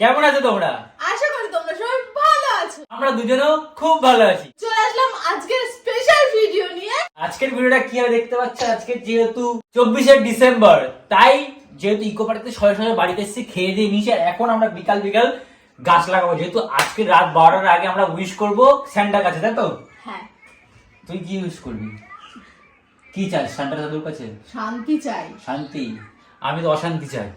কেমন আছো তোমরা? আশা করি তোমরা সবাই ভালো আছো। আমরা দুজনেও খুব ভালো আছি। চলে আসলাম আজকের স্পেশাল ভিডিও নিয়ে। আজকের ভিডিওটা কি হবে দেখতে পাচ্ছ? আজকে যেহেতু চব্বিশে ডিসেম্বর তাই যেহেতু ইকো পার্টিতে সবাই সবাই বাড়িতে এসেছি খেয়ে দিয়ে নিচে এখন আমরা বিকাল বিকাল গাছ লাগাবো। যেহেতু আজকে রাত বারোটার আগে আমরা উইশ করব স্যান্টার কাছে তাই তো? হ্যাঁ। তুই কি উইশ করবি? কি চাস? স্যান্টার দাদুর কাছে? শান্তি চাই। শান্তি। আমি তো অশান্তি চাই।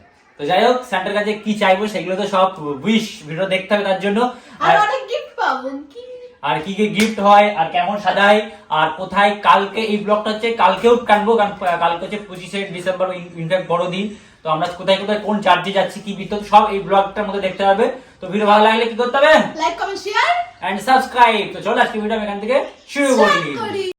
তো যাই হোক স্যান্টার কাছে কি চাইব সেগুলো তো সব উইশ ভিডিও দেখতে হবে তার জন্য। আর অনেক গিফট পাবো কি? আর কি কি গিফট হয় আর কেমন সাজায় আর কোথায় কালকে এই ব্লগটা হচ্ছে কালকেও কাটবো কারণ কালকে হচ্ছে পঁচিশে ডিসেম্বর ইনফ্যাক্ট বড় দিন তো আমরা কোথায় কোথায় কোন চার্জে যাচ্ছি কি বিদ্যুৎ সব এই ব্লগটার মধ্যে দেখতে হবে। তো ভিডিও ভালো লাগলে কি করতে হবে? Like comment share and subscribe তো চলো আজকে ভিডিও আমি এখান থেকে শুরু করি।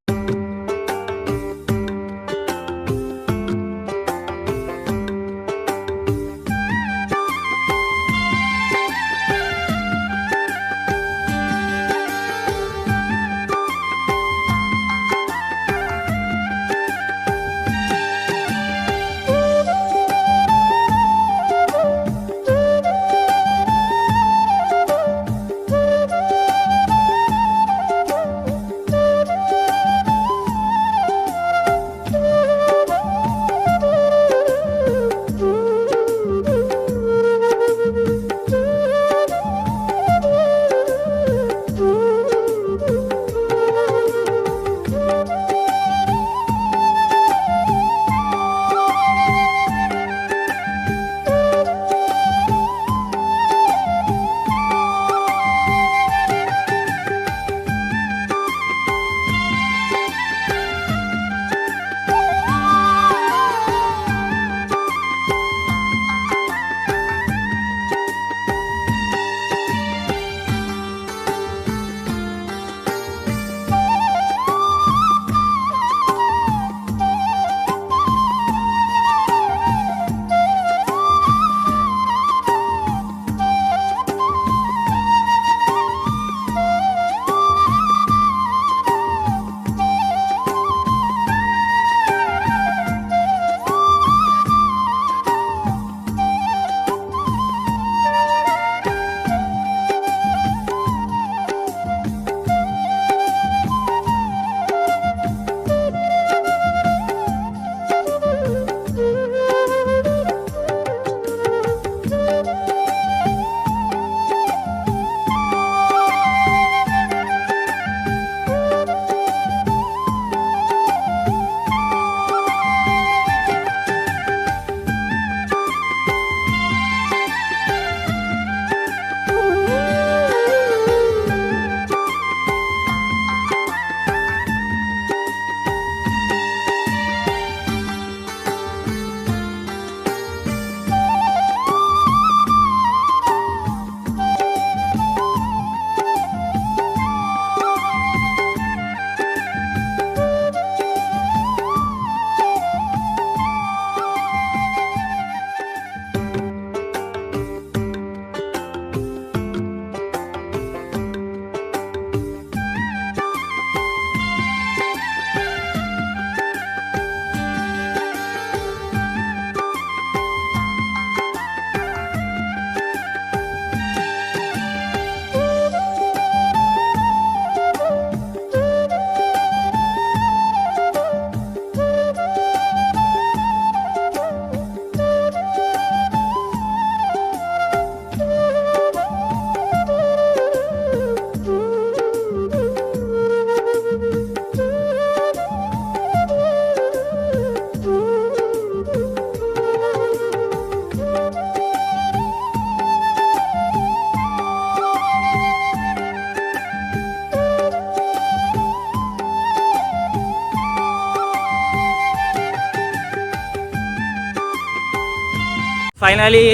ফাইনালি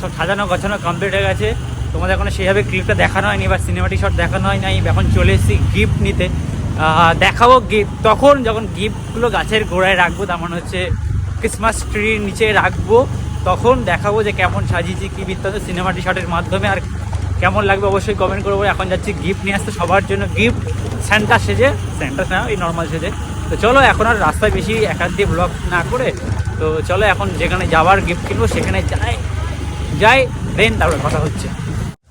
সব সাজানো গোছানো কমপ্লিট হয়ে গেছে। তোমাদের এখনও সেইভাবে ক্লিপটা দেখানো হয়নি, বা সিনেমাটিক শট দেখানো হয় নাই এখন চলে এসেছি গিফট নিতে। দেখাবো গিফট তখন যখন গিফটগুলো গাছের গোড়ায় রাখব, তার মানে হচ্ছে ক্রিসমাস ট্রির নিচে রাখব, তখন দেখাবো যে কেমন সাজিয়েছি, কী বৃত্তান্ত সিনেমাটি শটের মাধ্যমে। আর কেমন লাগবে অবশ্যই কমেন্ট করব এখন যাচ্ছি গিফট নিয়ে আসতে। সবার জন্য গিফট স্যান্টা সেজে স্যান্টা না এই নর্মাল সেজে। তো চলো, এখন আর রাস্তায় বেশি একাধিক ব্লগ না করে তো চলো এখন যেখানে যাওয়ার গিফট কিনবো সেখানে যাই। যাই দেন তারপরে কথা হচ্ছে।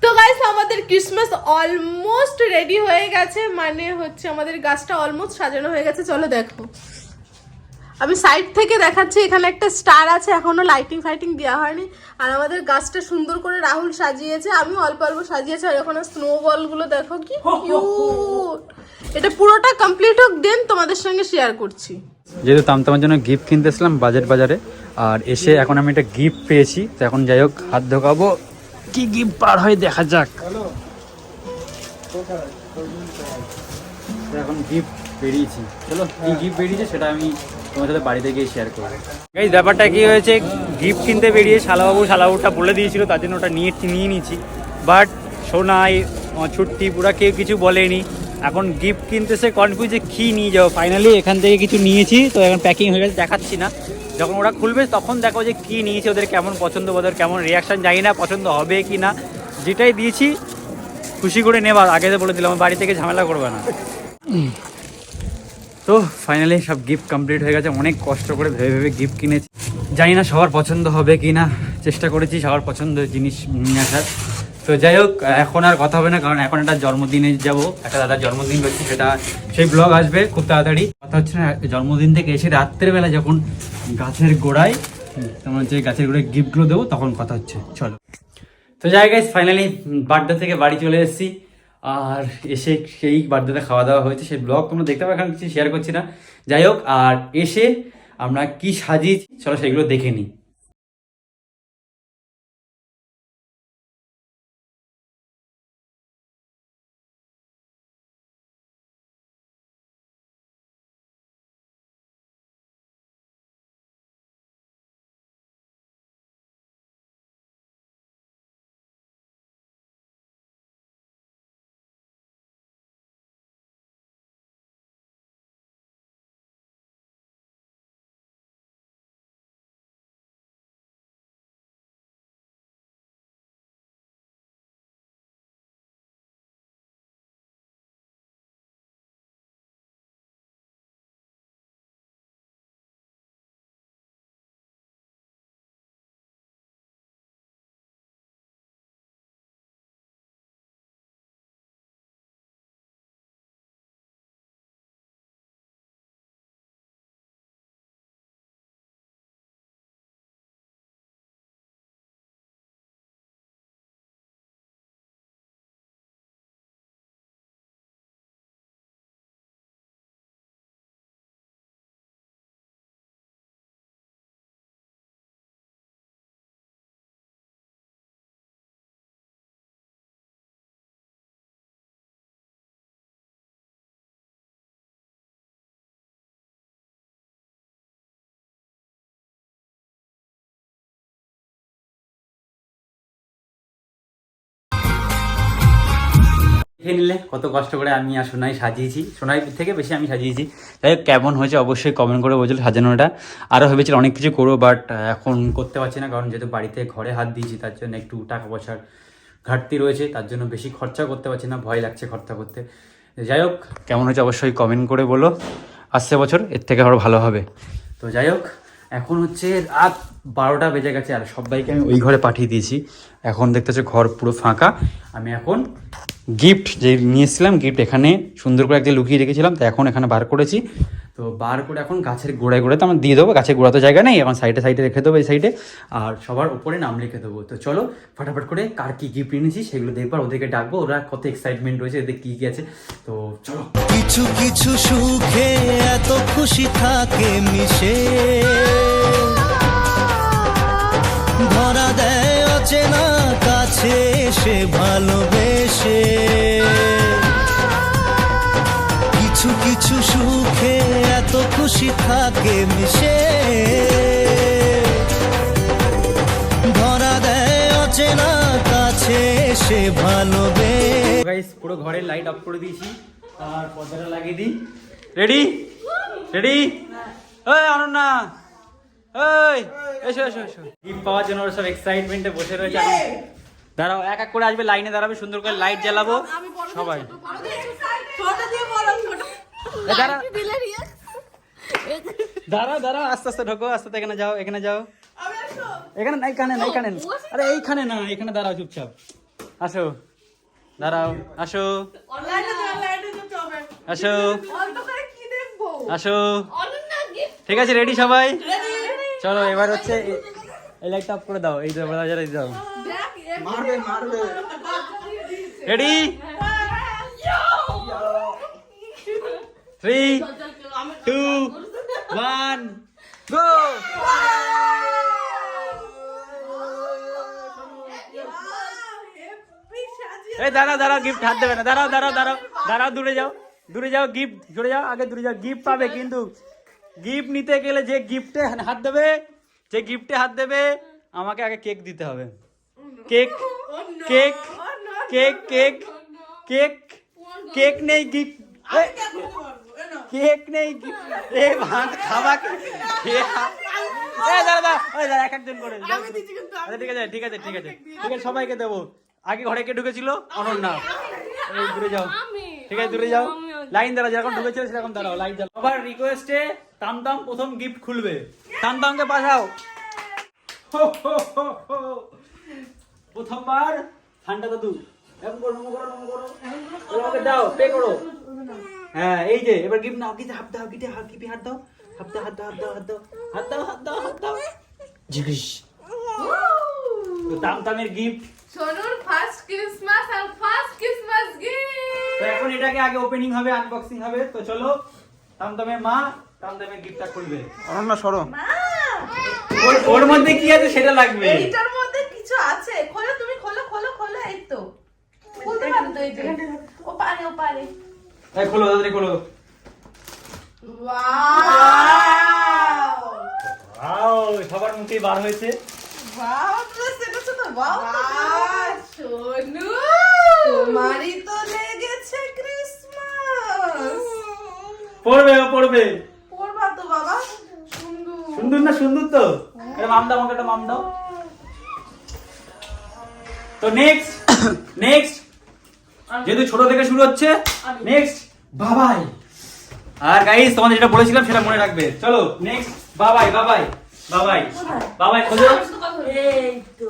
তো গাইস আমাদের ক্রিসমাস অলমোস্ট রেডি হয়ে গেছে মানে হচ্ছে আমাদের গাছটা অলমোস্ট সাজানো হয়ে গেছে। চলো দেখো। আমি সাইড থেকে দেখাচ্ছি এখানে একটা স্টার আছে এখনও লাইটিং ফাইটিং দেওয়া হয়নি। আর আমাদের গাছটা সুন্দর করে রাহুল সাজিয়েছে আমি অল্প অল্প সাজিয়েছি আর ওখানে স্নো বলগুলো দেখো কি। এটা পুরোটা কমপ্লিট হোক দেন তোমাদের সঙ্গে শেয়ার করছি। যেহেতু তামতামার জন্য গিফট কিনতে এসলাম বাজেট বাজারে আর এসে এখন আমি একটা গিফট পেয়েছি তো এখন যাই হোক হাত ঢোকাবো কি গিফট পার হয় দেখা যাক। তো এখন গিফট বেরিয়েছি। চলো কি গিফট বেরিয়েছে সেটা আমি তোমার সাথে বাড়িতে গিয়ে শেয়ার করব। এই ব্যাপারটা কি হয়েছে গিফট কিনতে বেরিয়ে শালাবাবু শালাবাবুটা বলে দিয়েছিল তার জন্য ওটা নিয়ে নিয়ে নিয়েছি। বাট সোনাই ছুট্টি পুরা কেউ কিছু বলেনি। এখন গিফট কিনতে সে কনফিউজ যে কী নিয়ে যাব? ফাইনালি এখান থেকে কিছু নিয়েছি, তো এখন প্যাকিং হয়ে গেছে, দেখাচ্ছি না। যখন ওরা খুলবে তখন দেখো যে কী নিয়েছে, ওদের কেমন পছন্দ, ওদের কেমন রিয়াকশান জানি না পছন্দ হবে কি না। যেটাই দিয়েছি, খুশি করে নেবার, আগে বলে দিলাম বাড়ি থেকে ঝামেলা করবে না। তো ফাইনালি সব গিফট কমপ্লিট হয়ে গেছে, অনেক কষ্ট করে ভেবে ভেবে গিফট কিনেছি। জানি না সবার পছন্দ হবে কি না, চেষ্টা করেছি সবার পছন্দের জিনিস নিয়ে আসার। তো যাই হোক, এখন আর কথা হবে না, কারণ এখন একটা জন্মদিনে যাব, একটা দাদার জন্মদিন হচ্ছে সেটা সেই ব্লগ আসবে খুব তাড়াতাড়ি। কথা হচ্ছে না, জন্মদিন থেকে এসে রাত্রেবেলা যখন গাছের গোড়ায় তোমার যে গাছের গোড়ায় গিফটগুলো দেবো, তখন কথা হচ্ছে, চলো। তো যাই গাইস ফাইনালি বার্থডে থেকে বাড়ি চলে এসেছি। আর এসে সেই বার্থডেতে খাওয়া দাওয়া হয়েছে, সেই ব্লগ তোমরা দেখতে পাবে, এখন কিছু শেয়ার করছি না। যাই হোক, আর এসে আমরা কি সাজিয়েছি, চলো সেগুলো দেখে নিই। দেখে নিলে কত কষ্ট করে আমি আর সোনাই সাজিয়েছি। সোনাই থেকে বেশি আমি সাজিয়েছি। যাই হোক কেমন হয়েছে অবশ্যই কমেন্ট করে বলছিল সাজানোটা। আরও ভেবেছিল অনেক কিছু করব বাট এখন করতে পারছি না কারণ যেহেতু বাড়িতে ঘরে হাত দিয়েছি তার জন্য একটু টাকা পয়সার ঘাটতি রয়েছে তার জন্য বেশি খরচা করতে পারছি না ভয় লাগছে খরচা করতে। যাই হোক কেমন হয়েছে অবশ্যই কমেন্ট করে বলো। আসছে বছর এর থেকে আরও ভালো হবে। তো যাই হোক এখন হচ্ছে রাত বারোটা বেজে গেছে আর সবাইকে আমি ওই ঘরে পাঠিয়ে দিয়েছি। এখন দেখতে হচ্ছে ঘর পুরো ফাঁকা। আমি এখন গিফট যে নিয়েছিলাম গিফট এখানে সুন্দর করে একদিন লুকিয়ে রেখেছিলাম, তো এখন এখানে বার করেছি। তো বার করে এখন গাছের গোড়ায় গোড়ায় তো আমার দিয়ে দেবো, গাছের গোড়া তো জায়গা নেই, এখন সাইডে সাইডে রেখে দেবো এই সাইডে আর সবার উপরে নাম লিখে দেবো। তো চলো ফটাফট করে কার কি গিফট এনেছি সেগুলো দেখবার, ওদেরকে ডাকবো, ওরা কত এক্সাইটমেন্ট রয়েছে, এদের কী কী আছে। তো চলো। কিছু কিছু সুখে এত খুশি থাকে মিশে। ধরা দেয় অচেনা কাছে এসে ভালোবেসে। কিছু কিছু সুখে এত খুশি থাকে মিশে। ধরা দেয় অচেনা কাছে এসে ভালোবেসে। গাইস পুরো ঘরের লাইট অফ করে দিয়েছি। আর পর্দাটা লাগিয়ে দিই। রেডি রেডি ওই অনন্যা! ওই এসো এসো এসো। গিফট পাওয়ার জন্য ওরা সব এক্সাইটমেন্টে বসে রয়েছে। দাঁড়াও এক এক করে আসবে লাইনে দাঁড়াবে সুন্দর করে লাইট জ্বালাবো। সবাই। দাঁড়াও দাঁড়াও আস্তে আস্তে ঢোকো আস্তে আস্তে এখানে যাও এখানে যাও। এখানে না এখানে না এখানে না। আরে এইখানে না এখানে দাঁড়াও চুপচাপ। আসো। দাঁড়াও আসো। আসো। আসো। ঠিক আছে রেডি সবাই? চলো এবার হচ্ছে এই- লাইটটা অফ করে দাও এই দাও বাজারে দাও মারবে মারবে। Ready three two one go এই দাঁড়াও দাঁড়াও গিফট হাত দেবে না। দাঁড়াও দাঁড়াও দাঁড়াও দাঁড়াও দূরে যাও। দূরে যাও গিফট দূরে যাও আগে দূরে যাও। গিফট পাবে কিন্তু। গিফট নিতে গেলে যে গিফটে হাত দেবে যে গিফটে হাত দেবে আমাকে আগে কেক দিতে হবে। Cake cake cake cake cake cake নেই গিফট কেক নেই এ ভাত খাবা এক একজন করে। আচ্ছা ঠিক আছে ঠিক আছে ঠিক আছে। ঠিক আছে সবাইকে দেবো। আগে ঘরে কে ঢুকেছিল? অনন্যা। দূরে যাও। ঠিক আছে দূরে যাও। লাইন দাঁড়া যেরকম ঢুকেছিল, সেরকম দাঁড়াও, লাইন দাঁড়াও আবার রিকোয়েস্টে তামতাম প্রথম গিফট খুলবে। তামতামকে পাঠাও। প্রথমবার ঠান্ডা দাদু। এরকম করো নমো করো নমো করো। আমাকে দাও পে করো। হ্যাঁ এই যে, এবার গিফট নাও গিতে হাত দাও গিতে হাত গিপি হাত দাও। হাত দাও হাত দাও হাত দাও হাত দাও। হাত দাও হাত দাও হাত দাও। জিগিস তামতামের গিফট সোনুর ফার্স্ট ক্রিসমাস আর ফার্স্ট ক্রিসমাস গিফট তো এখন এটাকে আগে ওপেনিং হবে আনবক্সিং হবে তো চলো তামতামের মা তামতামের গিফটটা খুলবে। অনন্যা সরো। ওর ওর মধ্যে কি আছে সেটা লাগবে? এইটার মধ্যে কিছু আছে। খোলো তুমি খোলো খোলো খোলো এই তো। খুলতে পারো তো এই যে। ও পারে ও পারে এই খোলো তাড়াতাড়ি খোলো। ওয়াও! ওয়াও সবার মুখে বার হয়েছে। তোমারই তো লেগেছে ক্রিসমাস পড়বে পড়বে। পড়বা তো বাবা। সুন্দর। সুন্দর না সুন্দর তো? এটা মাম দাও আমাকে একটা মাম দাও। তো নেক্সট নেক্সট যেহেতু ছোট থেকে শুরু হচ্ছে নেক্সট বাবাই আর গাইস তোমাদের যেটা বলেছিলাম সেটা মনে রাখবে। চলো নেক্সট বাবাই বাবাই বাবাই বাবাই খোঁজো। এই তো।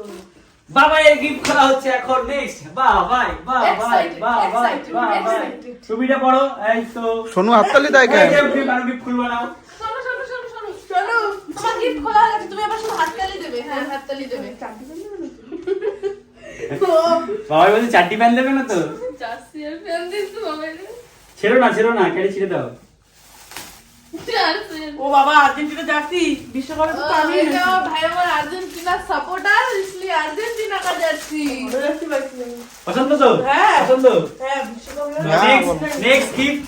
বাবাই এর গিফট করা হচ্ছে এখন নেক্সট বাবাই বাবাই বাবাই বাবাই. ছবিটা পড়ো এই তো। সোনু হাততালি দেয় কেন? গিফট খুলবো না। শোনো শোনো শোনো শোনো। চলো তোমার গিফট খোলা হয়ে তুমি আবার শুধু হাততালি দেবে হ্যাঁ হাততালি দেবে। বাবাই বলছে চারটি প্যান দেবে না তো? ছেড়ো না ছেড়ো না কেটে ছিঁড়ে দাও। ও বাবা আর্জেন্টিনা জার্সি বিশ্বকাপে তো আমি এটা ভাই আমার আর্জেন্টিনা সাপোর্টার इसलिए अर्जेंटीना का जर्सी জার্সি পাইছি পছন্দ তো হ্যাঁ। পছন্দ হ্যাঁ বিশ্বকাপে না, নেক্সট বাবা। নেক্সট গিফট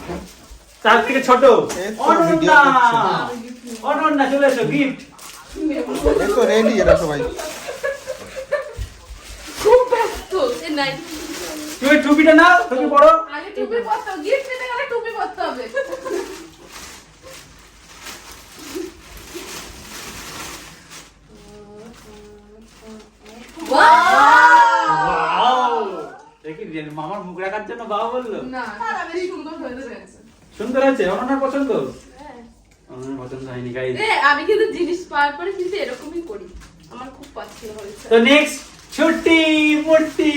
তার থেকে ছোট এই তো অনন্যা video করছে। অনন্যা চলে এসো গিফট এই তো রেডি এরা সবাই খুব ব্যস্ত এ নাই তুমি টুপিটা নাও টুপি পড়ো আগে টুপি পরতে হবে গিফট নিতে গেলে টুপি পরতে হবে ওয়াও দেখি মামার মুখ রাখার জন্য বাবা বলল। না না বেশি সুন্দর হয়ে সুন্দর আছে অনন্যার পছন্দ? অনন্যার পছন্দ হয়নি গাইস আমি কিন্তু জিনিস পাওয়ার পরে কিন্তু এরকমই করি। আমার খুব পছন্দ হয়েছে। তো নেক্সট ছুটি মুটি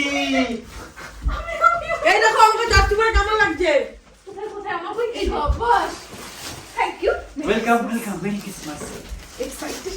এই দেখো আমাকে জার্সি পরে কেমন লাগছে? কোথায় কোথায়? আমার কই এই বাবাস thank you welcome welcome merry christmas excited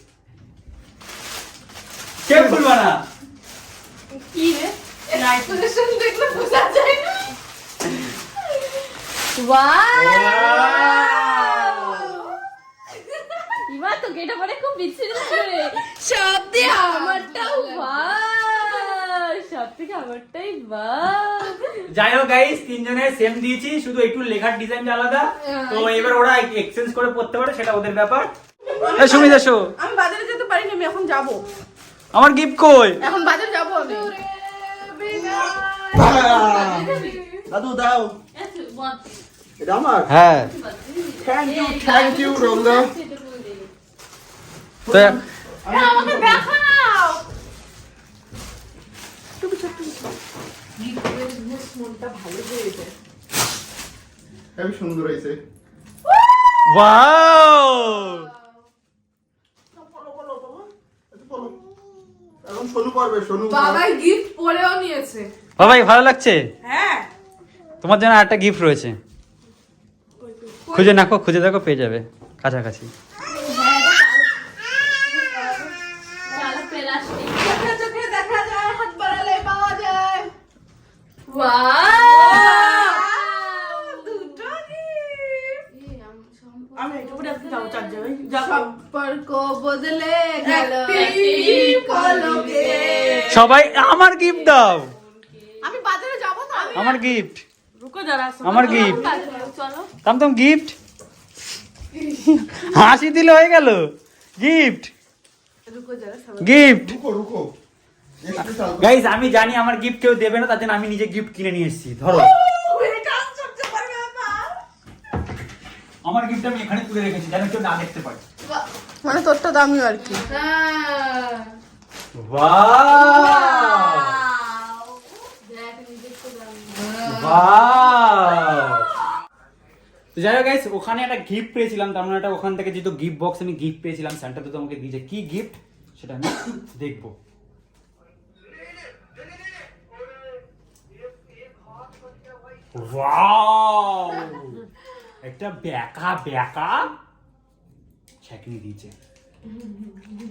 কে খুলবা না। কি রে? এক্সপ্রেশন দেখলে বোঝা যায় না। এবার তো গেটা পরে খুব বিচ্ছিরি লাগবে সব দিয়ে আমারটাও বাহ সব থেকে আমারটাই যাই হোক গাইস তিনজনের সেম দিয়েছি শুধু একটু লেখার ডিজাইনটা আলাদা। তো এবার ওরা এক্সচেঞ্জ করে পড়তে পারে সেটা ওদের ব্যাপার। এই সুমিত এসো আমি বাজারে যেতে পারিনি আমি এখন যাব। আমার গিফট কই? এখন বাজার যাব আমি। দাদু দাও। এটা আমার? হ্যাঁ। Thank you thank you Ranga. তো আমাকে দেখাও। হেবি সুন্দর হয়েছে। ওয়াও এখন সোনু পরবে সোনু বাবা গিফট পরেও নিয়েছে। বাবাই ভালো লাগছে? হ্যাঁ। তোমার জন্য একটা গিফট রয়েছে। খুঁজে নাকো খুঁজে দেখো পেয়ে যাবে কাছাকাছি চোখে চোখে দেখা যায় হাত বাড়ালে পাওয়া যায় দুটো সম্পর্ক বদলে গেল কলকে সবাই আমার গিফট দাও। আমি বাজারে যাব না আমার গিফট রুকো যারা আমার গিফট তাম তাম গিফট হাসি দিলে হয়ে গেল। গিফট গিফট রুকো রুকো। চাল গাইজ আমি জানি আমার গিফট কেউ দেবে না তার জন্য আমি নিজে গিফট কিনে নিয়ে এসেছি ধরো। আমার গিফট আমি এখানে তুলে রেখেছি যেন কেউ না দেখতে পারে মানে তোরটা দামি আর কি। তো যাই হোক ওখানে একটা গিফট পেয়েছিলাম, তার মানে একটা ওখান থেকে যেহেতু গিফট বক্স আমি গিফট পেয়েছিলাম সেন্টা তো আমাকে দিয়েছে কি গিফট সেটা আমি দেখব! একটা ব্যাকা ব্যাকা ছাকনি দিয়েছে।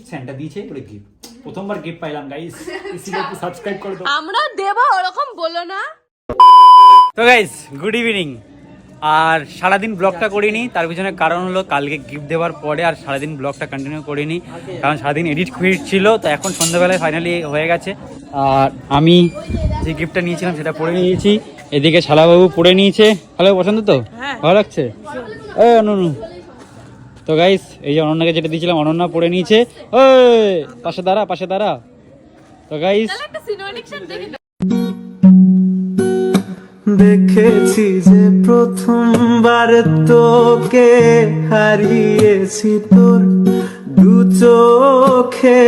সেন্টা দিয়েছে ওরে গিফট প্রথমবার গিফট পাইলাম গাইস ইসিকে সাবস্ক্রাইব করে দাও। আমরা দেব ওরকম বলো না। তো গাইস গুড ইভিনিং আর সারাদিন ব্লগটা করিনি তার পিছনে কারণ হলো কালকে গিফট দেওয়ার পরে আর সারাদিন ব্লগটা কন্টিনিউ করিনি। কারণ সারাদিন এডিট কুইট ছিল তো এখন সন্ধ্যাবেলায় ফাইনালি হয়ে গেছে। আর আমি যে গিফটটা নিয়েছিলাম সেটা পরে নিয়েছি। এদিকে শালাবাবু পরে নিয়েছে। ভালো পছন্দ তো? ভালো লাগছে? ও অনু তো গাইস এই যে অনন্যাকে যেটা দিয়েছিলাম অনন্যা পড়ে নিয়েছে। ওই পাশে দাঁড়া পাশে দাঁড়া। তো গাইস দেখেছি যে প্রথমবার তোকে হারিয়েছি তোর দু চোখে।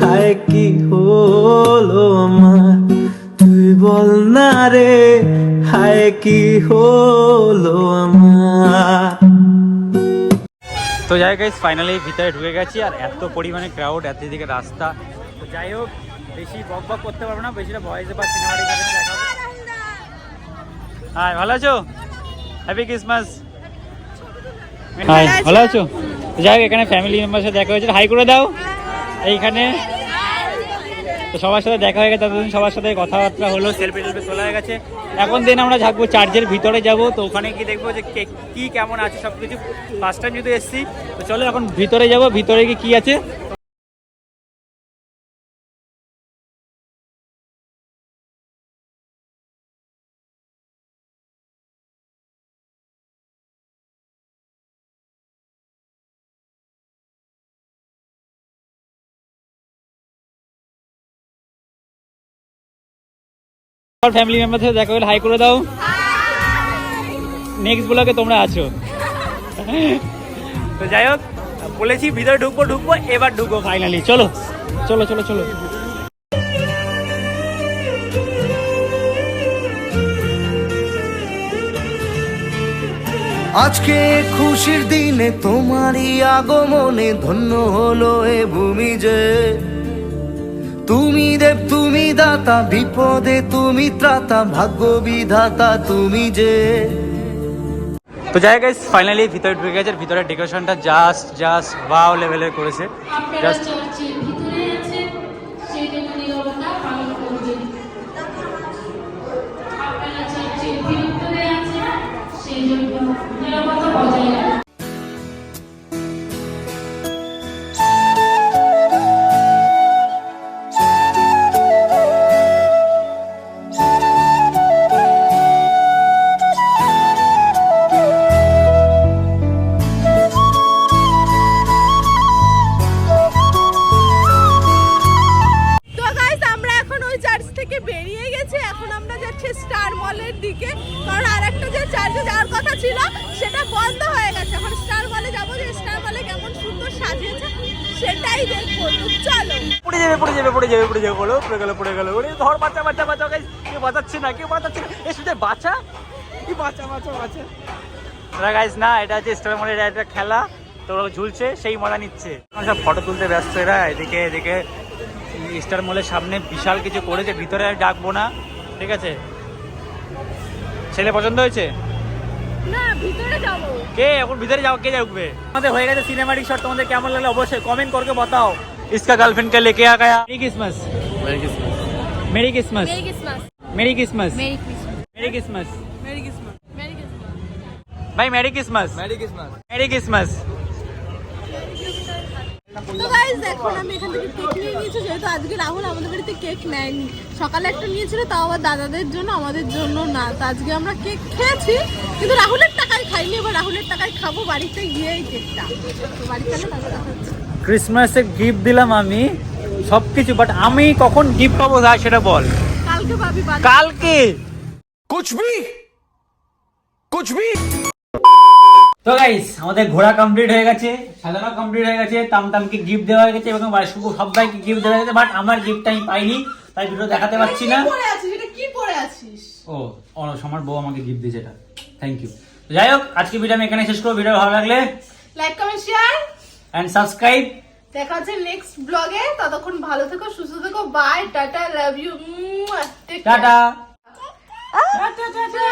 হায় কি হলো আমার? তুই বল না রে হায় কি হলো আমার? তো যাই গাইস ফাইনালি ভিতরে ঢুকে গেছি আর এত পরিমাণে ক্রাউড এত দিকে রাস্তা। তো যাই হোক বেশি বক বক করতে পারব না বেশিটা ভয়েসে বা সিনেমাটিক দেখাবো। হাই ভালো আছো? হ্যাপি ক্রিসমাস হাই ভালো আছো? যাই হোক এখানে ফ্যামিলি মেম্বার সাথে দেখা হয়েছে। হাই করে দাও। এইখানে। তো সবার সাথে দেখা হয়ে গেছে ততদিন সবার সাথে কথাবার্তা হলো সেলফি টেলফি চলে হয়ে গেছে। এখন দিন আমরা থাকব চার্জের ভিতরে যাব, তো ওখানে গিয়ে দেখব যে কে, কি কেমন আছে সব কিছু ফার্স্ট টাইম যদি এসছি, তো চলো এখন ভিতরে যাব, ভিতরে গিয়ে কি আছে ফ্যামিলি মেম্বার সাথে দেখা হলে হাই করে দাও। নেক্সট ব্লগে তোমরা আছো। তো যাই হোক বলেছি ভিতরে ঢুকবো ঢুকবো এবার ঢুকবো ফাইনালি চলো চলো চলো চলো। আজকে খুশির দিনে তোমারই আগমনে ধন্য হলো এ ভূমি যে। তুমি দেব তুমি দাতা বিপদে তুমি ত্রাতা ভাগ্য বিধাতা তুমি যে। তো যাই গাইস ফাইনালি ভিতরে ঢুকে গেছে ভিতরে ডেকোরেশনটা জাস্ট জাস্ট বাও লেভেলের করেছে। জাস্ট কি বাচ্চা বাচ্চা বাচ্চা গাইস না এটা হচ্ছে স্টার মলের একটা খেলা তো ওরা ঝুলছে সেই মজা নিচ্ছে আমরা সব ফটো তুলতে ব্যস্ত এরা এদিকে এদিকে স্টার মলের সামনে বিশাল কিছু করেছে ভিতরে আর ডাকবো না ঠিক আছে ছেলে পছন্দ হয়েছে না ভিতরে যাবো কে এখন ভিতরে যাও কে ঢুকবে আমাদের হয়ে গেছে সিনেমাটিক শট তোমাদের কেমন লাগলো অবশ্যই কমেন্ট করকে बताओ इसका गर्लफ्रेंड का लेके आ गया मेरी क्रिसमस मेरी क्रिसमस मेरी क्रिसमस मेरी क्रिसमस मेरी क्रिसमस ভাই merry christmas merry christmas merry christmas তো গাইস দেখো আমি এখান থেকে কেক নিয়ে নিয়েছি যেহেতু আজকে রাহুল আমাদের বাড়িতে কেক নেয়নি। সকালে একটা নিয়েছিল তাও আবার দাদাদের জন্য আমাদের জন্য না। তো আজকে আমরা কেক খেয়েছি কিন্তু রাহুলের টাকায় খাইনি এবার রাহুলের টাকায় খাব বাড়িতে গিয়ে এই কেকটা বাড়িতে ক্রিসমাসে গিফট দিলাম আমি সবকিছু বাট আমি কখন গিফট পাবো তা সেটা বল। কালকে পাবি কালকে? কুছ ভি কুছ ভি তো গাইস আমাদের ঘোরা কমপ্লিট হয়ে গেছে সাজানো কমপ্লিট হয়ে গেছে তামতামকে গিফট দেওয়া হয়ে গেছে এবং বাড়ির শুভ সবাইকে গিফট দেওয়া হয়ে গেছে বাট আমার গিফট আমি পাইনি তাই ভিডিও দেখাতে পারছি না। ও অলস আমার বউ আমাকে গিফট দিয়েছে এটা। থ্যাংক ইউ যাই হোক আজকে ভিডিও আমি এখানে শেষ করব। ভিডিও ভালো লাগলে like comment share and subscribe দেখা হচ্ছে নেক্সট ব্লগে ততক্ষণ ভালো থেকো সুস্থ থেকো। Bye tata love you tata tata.